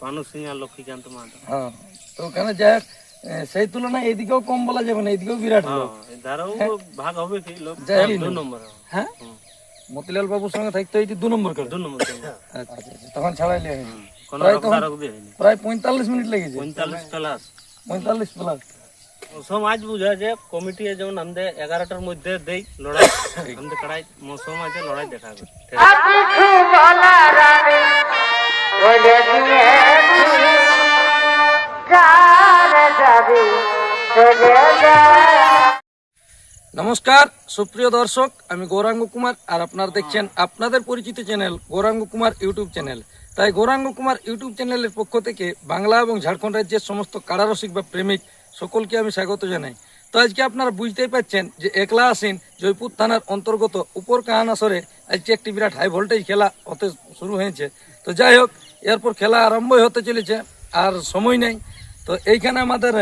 পানু সিং আর লক্ষ্মীকান্ত মাহাতো। হ্যাঁ তো ওখানে যাই হোক, সেই তুলনায় এইদিকেও কম বলা যাবে না এইদিকেও বিরাট লোক। হ্যাঁ। ভাগ হবে কি লোক দু নম্বর হ্যাঁ? মতিলাল বাবুর সঙ্গে থাকতে এটি দু নম্বর করে। দু নম্বর আচ্ছা আচ্ছা আচ্ছা, তখন হয়নি কোনো প্রায় পঁয়তাল্লিশ মিনিট লেগেছে পঁয়তাল্লিশ প্লাস পঁয়তাল্লিশ প্লাস সমাজ বুঝা যে কমিটি যেমন আমাদের এগারোটার মধ্যে দেই লড়াই। আমাদের কড়াই মৌসুম আছে লড়াই দেখাবে নমস্কার, সুপ্রিয় দর্শক, আমি গৌরাঙ্গ কুমার আর আপনারা দেখছেন আপনাদের পরিচিত channel Gouranga Kumar YouTube channel. তাই গৌরাঙ্গ কুমার ইউটিউব চ্যানেলের পক্ষ থেকে বাংলা এবং ঝাড়খণ্ড রাজ্যের সমস্ত কারারসিক বা প্রেমিক সকলকে আমি স্বাগত জানাই। তো আজকে আপনারা বুঝতেই পারছেন যে একলা আসিন জয়পুর থানার অন্তর্গত উপর কাহান আসরে আজকে একটি বিরাট হাই ভোল্টেজ খেলা হতে শুরু হয়েছে। তো যাই হোক এরপর খেলা আরম্ভই হতে চলেছে, আর সময় নেই। তো এইখানে আমাদের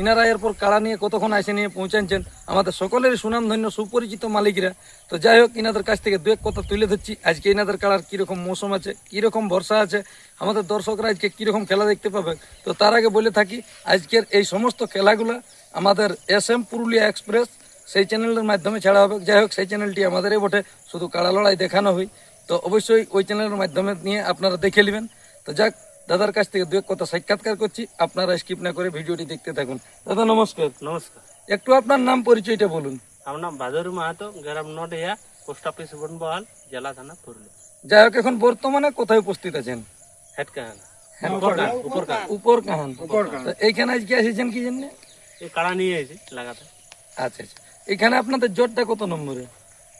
ইনারা এরপর কাড়া নিয়ে কতক্ষণ আসে নিয়ে পৌঁছাচ্ছেন আমাদের সকলেরই সুনামধন্য, সুপরিচিত মালিকরা। তো যাই হোক, ইনাদের কাছ থেকে দু এক কথা তুলে ধরছি, আজকে ইনাদের কাড়ার কীরকম মৌসুম আছে, কীরকম ভরসা আছে, আমাদের দর্শকরা আজকে কীরকম খেলা দেখতে পাবে, তো তার আগে বলে থাকি, আজকের এই সমস্ত খেলাগুলো আমাদের এস এম পুরুলিয়া এক্সপ্রেস, সেই চ্যানেলের মাধ্যমে ছাড়া হবে। যাই হোক, সেই চ্যানেলটি আমাদেরই বটে, শুধু কাড়া লড়াই দেখানো হয়। তো অবশ্যই ওই চ্যানেলের মাধ্যমে নিয়ে আপনারা দেখে নেবেন। তো যাক দাদার কাছ থেকে দু এক কথা সাক্ষাৎকার করছি। আপনারা স্কিপ না করে ভিডিওটি দেখতে থাকুন। দাদা নমস্কার। নমস্কার। একটু আপনার নাম পরিচয়টা বলুন। আমার নাম ভাদুরী মাহাতো গ্রাম নডিয়া পোস্ট অফিস বনবহাল জেলা থানা পুরুলিয়া। যাই হোক এখন বর্তমানে কোথায় উপস্থিত আছেন? হেড কাহান উপর কাহান উপর কাহান উপর কাহান তো এইখানে আজকে এসেছেন কি জন্য? কাড়া নিয়ে এসেছি লাগাতে আচ্ছা আচ্ছা। এখানে আপনাদের জোরটা কত নম্বরে?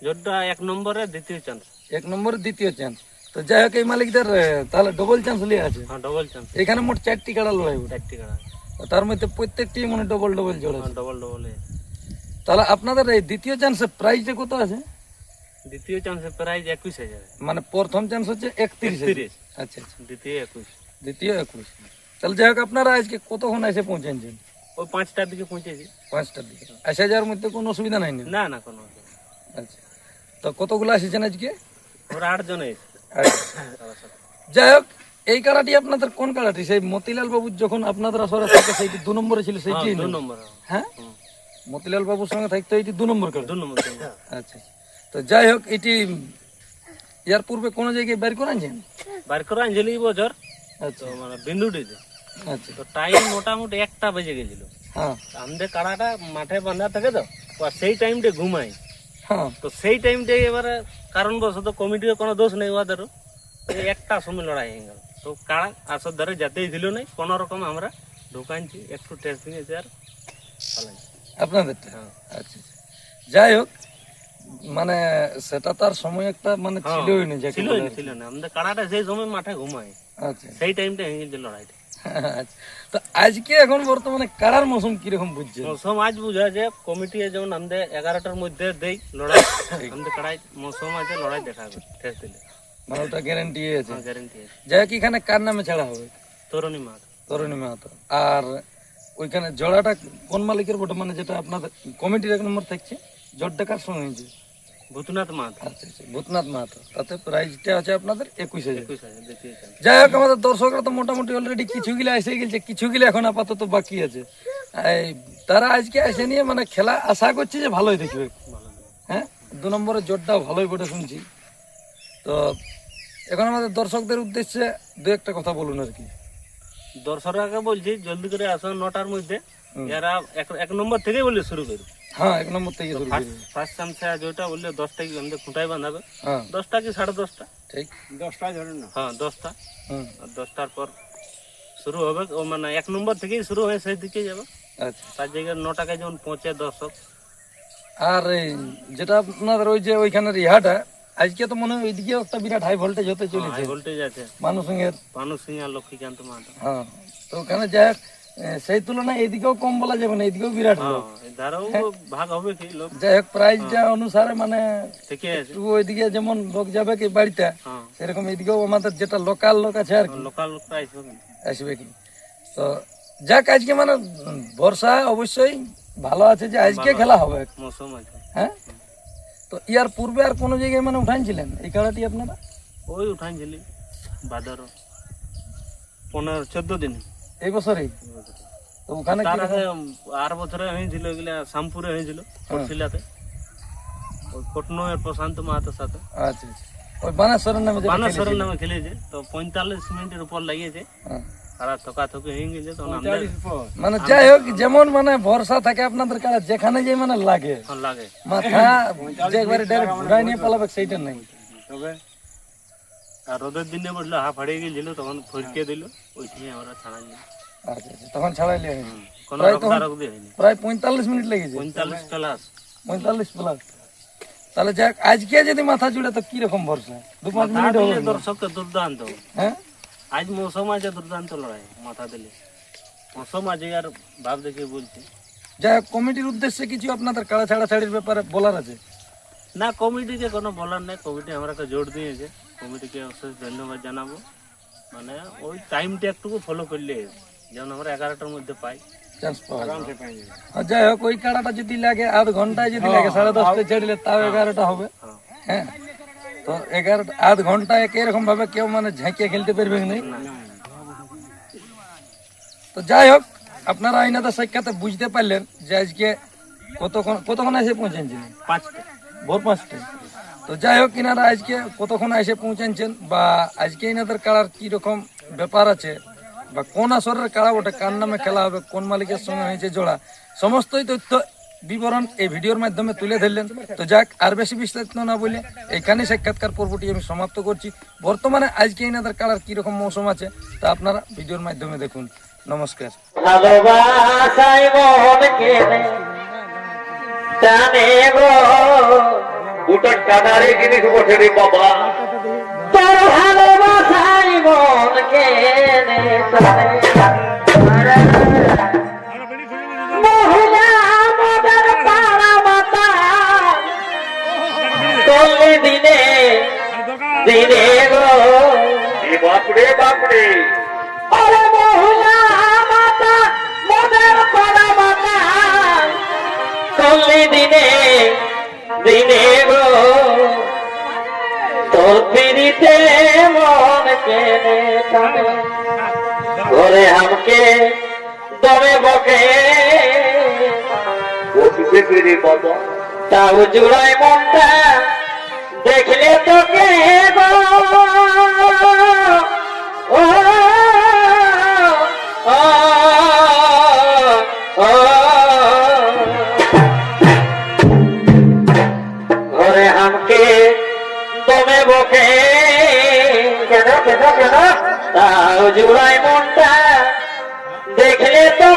জোরটা এক নম্বরে দ্বিতীয় চান্স এক নম্বরে দ্বিতীয় চান্স তো যাই হোক এই মালিকদের তাহলে ডবল চান্স লিয়ে আছে। হ্যাঁ ডবল চান্স এখানে মোট চারটি কাড়া লড়াই। চারটি কাড়া। তার মধ্যে প্রত্যেকটি মানে ডবল ডবল জোর হ্যাঁ ডবল ডবল তাহলে আপনাদের এই দ্বিতীয় চান্সের প্রাইসটা কত আছে? দ্বিতীয় চান্সের প্রাইজ একুশ হাজার। মানে প্রথম চান্স হচ্ছে একত্রিশ তিরিশ আচ্ছা আচ্ছা। দ্বিতীয় একুশ। দ্বিতীয় একুশ। তাহলে যাই হোক আপনারা আজকে কতক্ষণ এসে পৌঁছেছেন? ওই পাঁচটার দিকে পৌঁছেছি। পাঁচটার দিকে। আসা যাওয়ার মধ্যে কোনো অসুবিধা নাই না? না না কোনো আচ্ছা। তো কতগুলো এসেছেন আজকে? ওরা আচ্ছা। যাই হোক এই আপনাদের কোন সেই মতিলাল বাবুর যখন আপনাদের আসরে থাকে সেইটি দু নম্বরে ছিল সেইটি দু নম্বর। হ্যাঁ? মতিলাল বাবুর সঙ্গে থাকতো এইটি দু নম্বর দু নম্বর আচ্ছা তো যাই হোক এটি ইয়ার পূর্বে কোনো জায়গায় বের করে আনছেন? বার করে আনছিলি এই বছর। আচ্ছা। মানে বিন্দুটিতে। আচ্ছা। তো টাইম মোটামুটি একটা বেজে গেছিল। হ্যাঁ। আমাদের কাড়াটা মাঠে বাঁধা থাকে তো সেই টাইমটা ঘুমাই হ্যাঁ তো সেই টাইমটাই এবারে কারণবশত কমিটির কোনো দোষ নেই ওদেরও। একটা সময় লড়াই হয়ে গেল। তো কাড়া আসর ধরে যেতেই দিল নাই কোনো রকম আমরা ঢুকানছি একটু টেস্টিং এসে আর পালাইছি। আপনাদেরটা? হ্যাঁ। আচ্ছা আচ্ছা। যাই হোক মানে সেটা তার সময় একটা মানে ছিলই না ছিল না ছিল না। আমাদের কাড়াটা সেই সময় মাঠে ঘুমায়। আচ্ছা। সেই টাইমটা হয়ে গেছে লড়াইটা। তো আজকে এখন বর্তমানে কারার মৌসুম কীরকম বুঝছেন? মৌসুম আজ বুঝা যে কমিটি যেমন আমাদের এগারোটার মধ্যে দেই লড়াই আমাদের কাড়াই মৌসুম আছে লড়াই দেখাবে টেস্ট দিলে ওটা গ্যারেন্টি আছে। গ্যারেন্টি আছে। যাই হোক এখানে কার নামে ছাড়া হবে? তরুণী মাঠ তরুণী মাহাতো। আর ওইখানে জোড়াটা কোন মালিকের বটে? মানে যেটা আপনাদের কমিটির এক নম্বর থাকছে। জোরটা কার সঙ্গে হয়েছে। ভূতনাথ আচ্ছা আচ্ছা ভূতনাথ মাহাতো। তাতে প্রাইজটা আছে আপনাদের একুশ হাজার। যাই হোক আমাদের দর্শকরা তো মোটামুটি অলরেডি কিছু গিলা এসে গেছে কিছু গিলা এখন আপাতত বাকি আছে। তারা আজকে এসে নিয়ে মানে খেলা আশা করছে যে ভালোই দেখবে। হ্যাঁ? দু নম্বরের জোরটাও ভালোই বটে শুনছি। তো এখন আমাদের দর্শকদের উদ্দেশ্যে দু একটা কথা বলুন আর কি। দর্শকরা বলছি জলদি করে আসুন নটার মধ্যে। এরা এক নম্বর থেকেই বললে শুরু করি হ্যাঁ এক নম্বর থেকে শুরু করি ফার্স্ট চান্সে যেটা বললে দশটা কি আমাদের খুঁটাই বাঁধাবে? হ্যাঁ। দশটা কি সাড়ে দশটা? ঠিক। দশটা ধরে না। হ্যাঁ দশটা। দশটার পর শুরু হবে। ও মানে এক নম্বর থেকেই শুরু হয়ে সেই দিকে যাবে। আচ্ছা। তার জায়গায় নটাকে যেমন পৌঁছে দর্শক। আর যেটা আপনাদের ওই যে ওইখানের ইহাটা আজকে তো মনে হয় ওইদিকে একটা বিরাট হাই ভোল্টেজ হতে চলেছে। হাই ভোল্টেজ আছে। মানুষের পানু সিং আর লক্ষ্মীকান্ত মাহাতো হ্যাঁ তো ওখানে যাই সেই তুলনায় এইদিকেও কম বলা যাবে না এইদিকেও বিরাট লোক। হ্যাঁ। ভাগ হবে কি লোক? যাই হোক প্রাইসটা অনুসারে মানে ওইদিকে যেমন লোক যাবে কি বাড়িতে হ্যাঁ সেরকম এইদিকেও আমাদের যেটা লোকাল লোক আছে আর লোকাল প্রাইস আসবে কি? তো যাক আজকে মানে বর্ষা অবশ্যই ভালো আছে যে আজকে খেলা হবে। মৌসুম আছে। হ্যাঁ? তো ইয়ার পূর্বে আর কোনো জায়গায় মানে উঠানছিলেন এই খেলাটি আপনারা? ওই উঠাইছিলি বাদর পনেরো চোদ্দ দিন। এই বছরই? তো ওখানে তার আগে আর বছরে হয়েছিল এগুলা শ্যামপুরে হয়েছিল কটশিলাতে। ওই কটনয়ের প্রশান্ত মাহাতোর সাথে। আচ্ছা আচ্ছা। ওই বানেশ্বরের নামে খেলেছিল। নামে খেলেছে। তো পঁয়তাল্লিশ মিনিটের উপর লাগিয়েছে। হ্যাঁ। সারা থকা হয়ে গেছে তখন মানে যাই হোক যেমন মানে ভরসা থাকে আপনাদের কাছে যেখানে যে মানে লাগে। লাগে। মাথা যে একবারে ডাইরেক্ট ঘুরাই নিয়ে পালাবে সেইটা নেই। আর রোদের দিনে বলল হাফ হারিয়ে গেছিল তখন ফরকে দিল ওইখানে আমরা ছাড়া দিল আচ্ছা আচ্ছা তখন ছাড়াইলে কোনো রকম দিয়ে হয়নি। প্রায় পঁয়তাল্লিশ মিনিট লেগেছে। পঁয়তাল্লিশ প্লাস পঁয়তাল্লিশ প্লাস তাহলে যাক আজকে যদি মাথা জুড়ে তো কীরকম ভরসা? দু পাঁচ মিনিট হবে? দর্শককে দুর্দান্ত। হ্যাঁ? আজ মৌসুম আছে দুর্দান্ত লড়াই মাথা দিলে। মৌসুম আছে আর ভাব দেখে বলছি। যাই হোক কমিটির উদ্দেশ্যে কিছু আপনাদের কাড়া ছাড়া ছাড়ির ব্যাপারে বলার আছে? না কমিটিকে কোনো বলার নেই কমিটি আমাকে জোর দিয়েছে। কমিটিকে অশেষ ধন্যবাদ জানাব। মানে ওই টাইমটা একটুকু ফলো করলে যেমন আমরা এগারোটার মধ্যে পাই। যাই হোক ওই কাড়াটা যদি লাগে আধ ঘন্টায় যদি লাগে সাড়ে দশটায় ছাড়লে তাও এগারোটা হবে। হ্যাঁ? তো এগারোটা আধ ঘন্টায় এরকম ভাবে কেউ মানে ঝাঁকিয়ে খেলতে পারবে না। তো যাই হোক আপনারা আইনাদের সাক্ষাতে বুঝতে পারলেন যে আজকে কতক্ষণ কতক্ষণ এসে পৌঁছেছিলেন পাঁচটা। ভোর পাঁচটায় তো যাই হোক ইনারা আজকে কতক্ষণ এসে পৌঁছাচ্ছেন বা আজকে ইনাদের কাড়ার রকম ব্যাপার আছে বা কোন আসরের কাড়া ওটা কার নামে খেলা হবে, কোন মালিকের সঙ্গে হয়েছে জোড়া, সমস্তই তথ্য বিবরণ এই ভিডিওর মাধ্যমে তুলে ধরলেন। তো যাক, আর বেশি বিস্তারিত না বলে এইখানে সাক্ষাৎকার পর্বটি আমি সমাপ্ত করছি। বর্তমানে আজকে ইনাদের কাড়ার কি রকম মৌসুম আছে, তা আপনারা ভিডিওর মাধ্যমে দেখুন। নমস্কার। জানে গো। দুটো কানারে জিনিস বসে রে বাবা। তোর ভালোবাসাই মন কেনে মহিলা মদের পাড়া মাতা। দিনে দিনে গো। বাপরে বাপরে। বকে। বসে রে বাবা তাও জুড়াই মনটা দেখলে তোকে গো। জোড়ায় মনটা। দেখলে তো